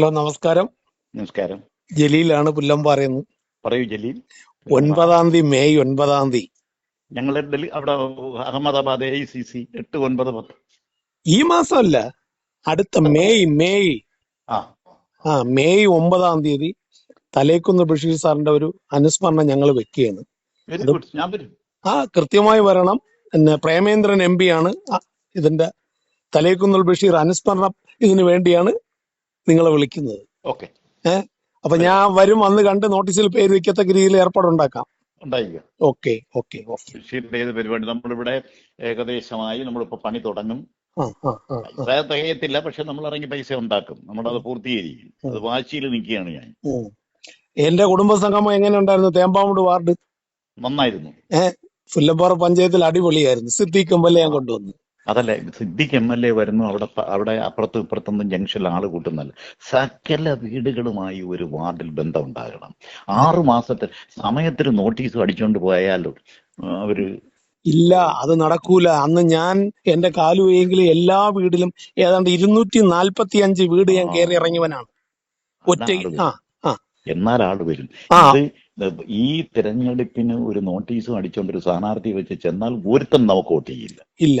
Hello നമസ്കാരം. നമസ്കാരം. ജലീലാണ് പറയുന്നു. പറയൂ ജലീൽ. ഒൻപതാം തീയതി മെയ് ഒൻപതാം തീയതി. ഡൽഹി അവിടെ അഹമ്മദാബാദ് എ സി സി എട്ട് ഒൻപത് പത്ത്. ഈ മാസമല്ല അടുത്ത മെയ് മെയ്. ആ. മെയ് ഒമ്പതാം തീയതി തലേക്കുന്ന് ബഷീർ സാറിന്റെ ഒരു അനുസ്മരണം ഞങ്ങൾ വെക്കുകയാണ്. ആ കൃത്യമായി വരണം. പിന്നെ പ്രേമേന്ദ്രൻ എം പി ആണ്. ഇതിന്റെ തലേക്കുന്ന് ബഷീർ അനുസ്മരണം ഇതിനു വേണ്ടിയാണ് നിങ്ങളെ വിളിക്കുന്നത്. ഓക്കെ. ഏഹ് അപ്പൊ ഞാൻ വരും വന്ന് കണ്ട് നോട്ടീസിൽ പേര് വെക്കത്തക്ക രീതിയിൽ ഏർപ്പാടുണ്ടാക്കാം ഓക്കെ ഓക്കെ ഏത് പരിപാടി? നമ്മളിവിടെ ഏകദേശമായി നമ്മളിപ്പോ പണി തുടങ്ങും. തികയത്തില്ല പക്ഷെ നമ്മൾ ഇറങ്ങി പൈസ ഉണ്ടാക്കും. നമ്മളത് പൂർത്തീകരിക്കും. അത് വാശിയിൽ നിൽക്കുകയാണ് ഞാൻ. എന്റെ കുടുംബ സംഗമം എങ്ങനെ ഉണ്ടായിരുന്നു? തേമ്പാമുട് വാർഡ്. നന്നായിരുന്നു. ഏഹ് പുല്ലപ്പാറ പഞ്ചായത്തിൽ അടിപൊളിയായിരുന്നു. സിദ്ദീഖ് എം ഞാൻ കൊണ്ടുവന്നു. അതല്ല സിദ്ദിഖ് എം എൽ എ വരുന്നു അവിടെ അവിടെ അപ്പുറത്തും ഇപ്പുറത്തൊന്നും ജംഗ്ഷനിൽ ആൾ കൂട്ടുന്നല്ല സകല വീടുകളുമായി ഒരു വാർഡിൽ ബന്ധം ഉണ്ടാകണം ആറു മാസത്തെ സമയത്തിന് നോട്ടീസ് അടിച്ചുകൊണ്ട് പോയാലും അവർ ഇല്ല അത് നടക്കൂല. അന്ന് ഞാൻ എന്റെ കാലുവെങ്കിൽ എല്ലാ വീടിലും ഏതാണ്ട് ഇരുന്നൂറ്റി നാൽപ്പത്തി അഞ്ച് വീട് ഞാൻ കയറി ഇറങ്ങിയവനാണ്. ഒറ്റ ആ ആ. എന്നാൽ ആൾ വരും. ഈ തിരഞ്ഞെടുപ്പിന് ഒരു നോട്ടീസും അടിച്ചുകൊണ്ട് ഒരു സ്ഥാനാർത്ഥി വെച്ച് ചെന്നാൽ ഒരുത്തം നമുക്ക് വോട്ട് ചെയ്യില്ല. ഇല്ല.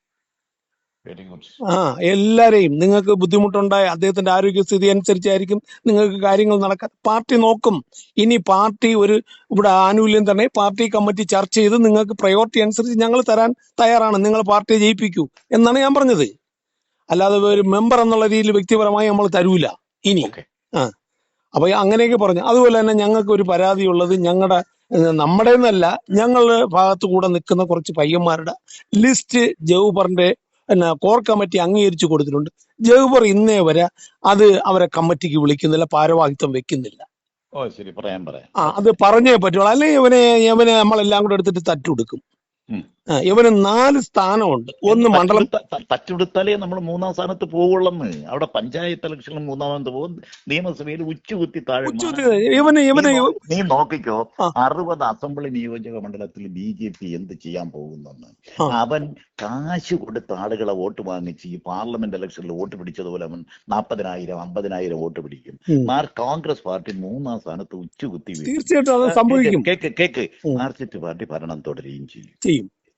വെരി ഗുഡ് ആ എല്ലാരെയും നിങ്ങൾക്ക് ബുദ്ധിമുട്ടുണ്ടായ അദ്ദേഹത്തിന്റെ ആരോഗ്യസ്ഥിതി അനുസരിച്ചായിരിക്കും നിങ്ങൾക്ക് കാര്യങ്ങൾ നടക്കാൻ. പാർട്ടി നോക്കും. ഇനി പാർട്ടി ഒരു ഇവിടെ ആനുകൂല്യം തന്നെ പാർട്ടി കമ്മിറ്റി ചർച്ച ചെയ്ത് നിങ്ങൾക്ക് പ്രയോറിറ്റി അനുസരിച്ച് ഞങ്ങൾ തരാൻ തയ്യാറാണ്. നിങ്ങൾ പാർട്ടിയെ ജയിപ്പിക്കൂ എന്നാണ് ഞാൻ പറഞ്ഞത്. അല്ലാതെ ഒരു മെമ്പർ എന്നുള്ള രീതിയിൽ വ്യക്തിപരമായി നമ്മൾ തരൂല. ഇനി. ആ. അപ്പൊ അങ്ങനെയൊക്കെ പറഞ്ഞു. അതുപോലെ തന്നെ ഞങ്ങൾക്ക് ഒരു പരാതി ഉള്ളത് ഞങ്ങളുടെ നമ്മുടെ എന്നല്ല ഞങ്ങളുടെ ഭാഗത്തു കൂടെ നിൽക്കുന്ന കുറച്ച് പയ്യന്മാരുടെ ലിസ്റ്റ് ജൗബറിന്റെ പിന്നെ കോർ കമ്മിറ്റി അംഗീകരിച്ചു കൊടുത്തിട്ടുണ്ട്. ജൗബർ ഇന്നേ വരെ അത് അവരെ കമ്മിറ്റിക്ക് വിളിക്കുന്നില്ല ഭാരവാഹിത്വം വെക്കുന്നില്ല. ഓ ശരി. പറയാൻ പറയാം. ആ അത് പറഞ്ഞേ പറ്റുള്ളൂ. അല്ലെങ്കിൽ ഇവനെ ഇവനെ നമ്മളെല്ലാം കൂടെ എടുത്തിട്ട് തട്ടുകൊടുക്കും. ഇവന് നാല് സ്ഥാനമുണ്ട്. ഒന്ന് മണ്ഡലം തച്ചുകൊടുത്ത- ത- നമ്മൾ മൂന്നാം സ്ഥാനത്ത് പോവുള്ളന്ന് അവിടെ പഞ്ചായത്ത് ഇലക്ഷനിൽ മൂന്നാമത് പോകും. നിയമസഭയിൽ ഉച്ചകുത്തി താഴെ. ഇവന് ഇവന് നീ നോക്കിക്കോ. അറുപത് അസംബ്ലി നിയോജക മണ്ഡലത്തിൽ ബി ജെ പി എന്ത് ചെയ്യാൻ പോകുന്നെന്ന്. അവൻ കാശ് കൊടുത്ത ആളുകളെ വോട്ട് വാങ്ങിച്ച് ഈ പാർലമെന്റ് ഇലക്ഷനിൽ വോട്ട് പിടിച്ചതുപോലെ അവൻ നാൽപ്പതിനായിരം അമ്പതിനായിരം വോട്ട് പിടിക്കും. കോൺഗ്രസ് പാർട്ടി മൂന്നാം സ്ഥാനത്ത് ഉച്ചകുത്തി. തീർച്ചയായിട്ടും കേക്ക് കേക്ക്. മാർക്സിസ്റ്റ് പാർട്ടി ഭരണം തുടരുകയും ചെയ്യും.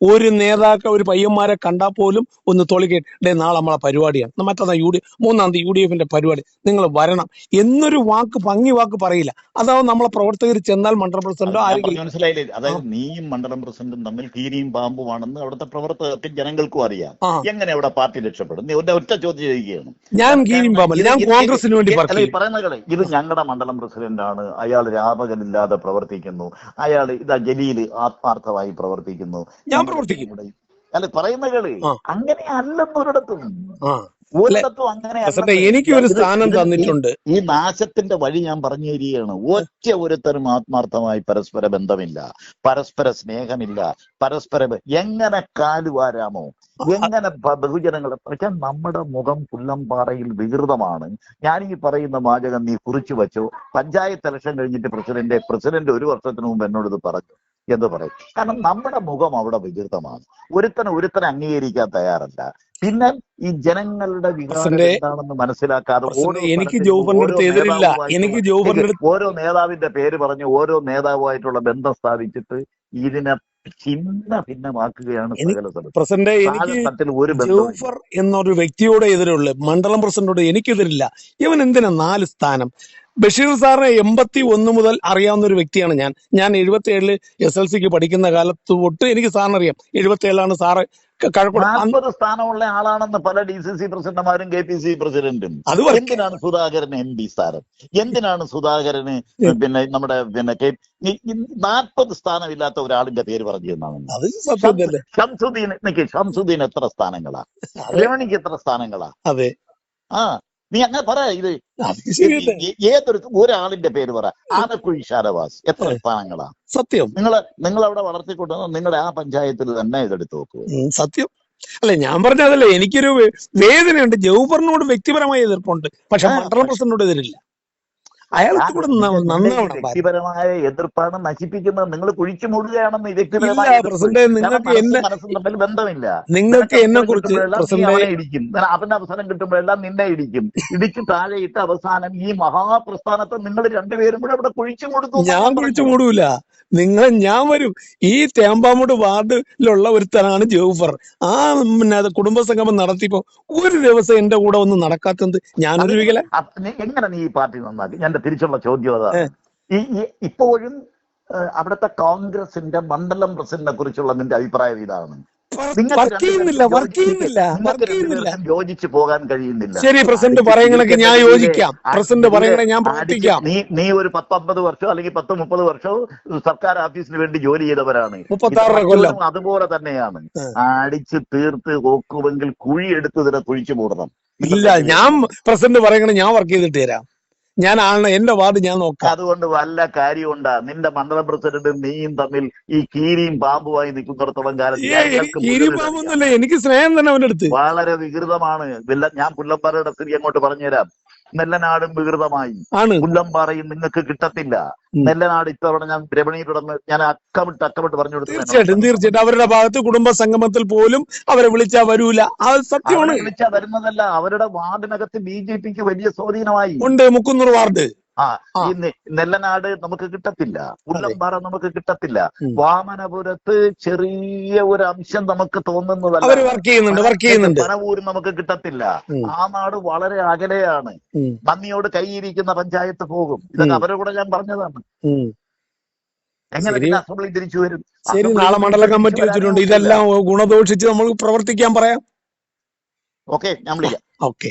ഒരു നേതാക്കൾ ഒരു പയ്യന്മാരെ കണ്ടാൽ പോലും ഒന്ന് തൊളിക്കേട്ടേ നാളെ നമ്മളെ പരിപാടിയാണ്. മറ്റന്നാ യു ഡി മൂന്നാം തീയതി യു ഡി എഫിന്റെ പരിപാടി. നിങ്ങൾ വരണം. എന്നൊരു വാക്ക് ഭംഗി വാക്ക് പറയില്ല. അതാവും നമ്മളെ പ്രവർത്തകർ ചെന്നാൽ മണ്ഡലം പ്രസിഡന്റോ ആരെങ്കിലും മനസ്സിലായില്ലേ? അതായത് നീയും മണ്ഡലം പ്രസിഡന്റും തമ്മിൽ കീരിയും പാമ്പുമാണെന്ന് അവിടുത്തെ പ്രവർത്തകർക്ക് ജനങ്ങൾക്കും അറിയാം. എങ്ങനെ അവിടെ പാർട്ടി രക്ഷപ്പെടും നീ ഒറ്റ ചോദ്യം ചെയ്യുകയാണ് ഞാൻ കീരിയും പാമ്പല്ല ഞാൻ കോൺഗ്രസിന് വേണ്ടി പറയുന്നത് ഇത് ഞങ്ങളുടെ മണ്ഡലം പ്രസിഡന്റ് ആണ് അയാൾ രാപകലില്ലാതെ പ്രവർത്തിക്കുന്നു. അയാൾ ഇതാ ജലീൽ ആത്മാർത്ഥമായി പ്രവർത്തിക്കുന്നു. ഞാൻ പ്രവർത്തിക്കും. അല്ല പറയുന്ന കളി അങ്ങനെ അല്ലെന്നൊരിടത്തും എനിക്ക് ഒരു സ്ഥാനം തന്നിട്ടുണ്ട്. ഈ നാശത്തിന്റെ വഴി ഞാൻ പറഞ്ഞു തരികയാണ് ഒറ്റ ഒരുത്തരും ആത്മാർത്ഥമായി പരസ്പര ബന്ധമില്ല പരസ്പര സ്നേഹമില്ല പരസ്പര എങ്ങനെ കാലുവാരാമോ എങ്ങനെ ബഹുജനങ്ങളെ പക്ഷെ നമ്മുടെ മുഖം പുല്ലംപാറയിൽ വികൃതമാണ്. ഞാൻ ഈ പറയുന്ന വാചകം നീ കുറിച്ചു വെച്ചോ? പഞ്ചായത്ത് ഇലക്ഷൻ കഴിഞ്ഞിട്ട് പ്രസിഡന്റ് പ്രസിഡന്റ് ഒരു വർഷത്തിന് മുമ്പ് എന്നോട് ഇത് പറഞ്ഞു. എന്ന് പറയും. കാരണം നമ്മുടെ മുഖം അവിടെ വികൃതമാണ്. ഒരുത്തനെ ഒരുത്തനെ അംഗീകരിക്കാൻ തയ്യാറല്ല. പിന്നെ ഈ ജനങ്ങളുടെ വികാസം എന്താണെന്ന് മനസ്സിലാക്കാതെ ഓരോ എനിക്ക് എനിക്ക് ഓരോ നേതാവിന്റെ പേര് പറഞ്ഞ് ഓരോ നേതാവുമായിട്ടുള്ള ബന്ധം സ്ഥാപിച്ചിട്ട് ഇതിനെ ഭിന്ന ഭിന്നമാക്കുകയാണ് പ്രസിഡന്റ് എനിക്ക് ജോഫർ എന്നൊരു വ്യക്തിയോട് എതിരുള്ള മണ്ഡലം പ്രസിഡന്റോട് എനിക്കെതിരില്ല. ഇവൻ എന്തിനാ നാല് സ്ഥാനം? ബഷീർ സാറിനെ എൺപത്തി ഒന്ന് മുതൽ അറിയാവുന്ന ഒരു വ്യക്തിയാണ് ഞാൻ. ഞാൻ എഴുപത്തി ഏഴിൽ എസ് എൽ സിക്ക് പഠിക്കുന്ന കാലത്ത് തൊട്ട് എനിക്ക് സാറിന് അറിയാം എഴുപത്തി ഏഴിലാണ് സാറ് നാൽപ്പത് സ്ഥാനമുള്ള ആളാണെന്ന് പല ഡി സി സി പ്രസിഡന്റുമാരും കെ പി സി പ്രസിഡന്റും. അത് എന്തിനാണ് സുധാകരൻ എം പി സ്ഥാനം എന്തിനാണ് സുധാകരന് പിന്നെ നമ്മുടെ പിന്നെ കെ നാൽപ്പത് സ്ഥാനമില്ലാത്ത ഒരാളിന്റെ പേര് പറഞ്ഞു തന്നാണ്. ഷംസുദ്ദീൻ നിക്ക് ഷംസുദ്ദീൻ എത്ര സ്ഥാനങ്ങളാ? രമണിക്ക് എത്ര സ്ഥാനങ്ങളാ? അതെ. ആ നീ അങ്ങനെ പറ ഇത് ഏതൊരു ഒരാളിന്റെ പേര് പറ. ആനക്കുഴി ഷാരവാസ് എത്ര സ്ഥാനങ്ങളാണ് സത്യം. നിങ്ങൾ നിങ്ങൾ അവിടെ വളർത്തിക്കൊണ്ടുവന്ന നിങ്ങളുടെ ആ പഞ്ചായത്തിൽ തന്നെ ഇതെടുത്ത് നോക്കൂ ഉം, സത്യം. അല്ലെ ഞാൻ പറഞ്ഞതല്ലേ എനിക്കൊരു വേദനയുണ്ട്. ജൗബറിനോട് വ്യക്തിപരമായ എതിർപ്പുണ്ട്. പക്ഷെ മണ്ഡലം പ്രസിഡന്റിനോട് എതിരില്ല. അയാൾക്ക് കൂടെ നന്നാവണം വ്യക്തിപരമായ എതിർപ്പാണ് നശിപ്പിക്കുന്നത്. നിങ്ങൾ കുഴിച്ചു മൂടുകയാണെന്ന് വ്യക്തിപരമായ നിങ്ങൾക്ക് എന്നെ തമ്മിൽ ബന്ധമില്ല. നിങ്ങൾക്ക് എന്നെ കുറിച്ച് ഇടിക്കും. അവന്റെ അവസാനം കിട്ടുമ്പോഴെല്ലാം നിന്നെ ഇടിക്കും. ഇടിച്ച് താഴെയിട്ട് അവസാനം ഈ മഹാപ്രസ്ഥാനത്തെ നിങ്ങൾ രണ്ടുപേരും കൂടെ ഇവിടെ കുഴിച്ചു മൂടുന്നു. ഞാൻ കുഴിച്ചു മൂടൂല. നിങ്ങൾ ഞാൻ വരും. ഈ തേമ്പാമൂട് വാർഡിലുള്ള ഒരുത്തനാണ് ജോഫർ. ആ പിന്നെ അത് കുടുംബസംഗമം നടത്തിയപ്പോ ഒരു ദിവസം എന്റെ കൂടെ ഒന്നും നടക്കാത്തത് ഞാനൊരു എങ്ങനെ നീ ഈ പാർട്ടി നന്നാക്കി? എന്റെ തിരിച്ചുള്ള ചോദ്യം അതാ. ഈ ഇപ്പോഴും അവിടുത്തെ കോൺഗ്രസിന്റെ മണ്ഡലം പ്രസിഡന്റിനെ കുറിച്ചുള്ള നിന്റെ അഭിപ്രായം ഇതാണ്. യോജിച്ച് പോകാൻ കഴിയുന്നില്ല. ശരി പ്രസിഡന്റ് പറയുന്നതൊക്കെ ഞാൻ യോജിക്കാം. പ്രസിഡന്റ് പറയുന്നത് ഞാൻ പ്രവർത്തിക്കാം. നീ നീ ഒരു പത്തൊമ്പത് വർഷം അല്ലെങ്കിൽ പത്ത് മുപ്പത് വർഷവും സർക്കാർ ഓഫീസിന് വേണ്ടി ജോലി ചെയ്തവരാണ്. കൊല്ലം. അതുപോലെ തന്നെയാണ്. അടിച്ച് തീർത്ത് നോക്കുമെങ്കിൽ കുഴി എടുത്ത് ഇതിനെ കുഴിച്ചു മൂടണം. ഇല്ല ഞാൻ പ്രസിഡന്റ് പറയുന്നത് ഞാൻ വർക്ക് ചെയ്തിട്ട് തരാം. ഞാൻ ആണ് എന്റെ വാർഡ് ഞാൻ നോക്കാം. അതുകൊണ്ട് വല്ല കാര്യമുണ്ടാ? നിന്റെ മണ്ഡലം പ്രസിഡന്റും നീയും തമ്മിൽ ഈ കീരിയും പാമ്പുമായി നിൽക്കുന്നിടത്തോളം കാലം എനിക്ക് സ്നേഹം തന്നെ അവന്റെ അടുത്ത്. വളരെ വികൃതമാണ്. ഞാൻ പുല്ലപ്പാറയുടെ സ്ഥിതി അങ്ങോട്ട് പറഞ്ഞുതരാം. നെല്ലനാടും വികൃതമായി. ഉള്ളം പുല്ലമ്പാറയും നിങ്ങൾക്ക് കിട്ടത്തില്ല. നെല്ലനാട് ഇത്തവണ ഞാൻ രമണിയിലുടന്ന് ഞാൻ അക്കമിട്ട് അക്കമിട്ട് പറഞ്ഞു കൊടുത്തു തീർച്ചയായിട്ടും തീർച്ചയായിട്ടും. അവരുടെ ഭാഗത്ത് കുടുംബ സംഗമത്തിൽ പോലും അവരെ വിളിച്ചാ വരൂല. സത്യമാണ്. വിളിച്ചാ വരുന്നതല്ല അവരുടെ വാർഡിനകത്ത് ബി ജെ പിക്ക് വലിയ സ്വാധീനമായി. ഉണ്ട് മുക്കുന്നൂർ വാർഡ്. ആ. ഈ നെല്ലനാട് നമുക്ക് കിട്ടത്തില്ല. പുല്ലമ്പാറ നമുക്ക് കിട്ടത്തില്ല. വാമനപുരത്ത് ചെറിയ ഒരു അംശം നമുക്ക് തോന്നുന്നതല്ല. വർക്ക് ചെയ്യുന്നുണ്ട് വർക്ക് ചെയ്യുന്നുണ്ട്. പനവൂര് നമുക്ക് കിട്ടത്തില്ല. ആ നാട് വളരെ അകലെയാണ്. നന്ദിയോട് കൈയിരിക്കുന്ന പഞ്ചായത്ത് പോകും. ഇതൊക്കെ അവരെ അവരുടെ കൂടെ ഞാൻ പറഞ്ഞതാണ്. എങ്ങനെ അസംബ്ലി തിരിച്ചു വരും? ശരി നാളെ മണ്ഡല കമ്മിറ്റി വെച്ചിട്ടുണ്ട്. ഇതെല്ലാം ഗുണദോഷിച്ച് നമ്മൾ പ്രവർത്തിക്കാൻ പറയാം. ഓക്കെ ഞാൻ വിളിക്കാം. Okay.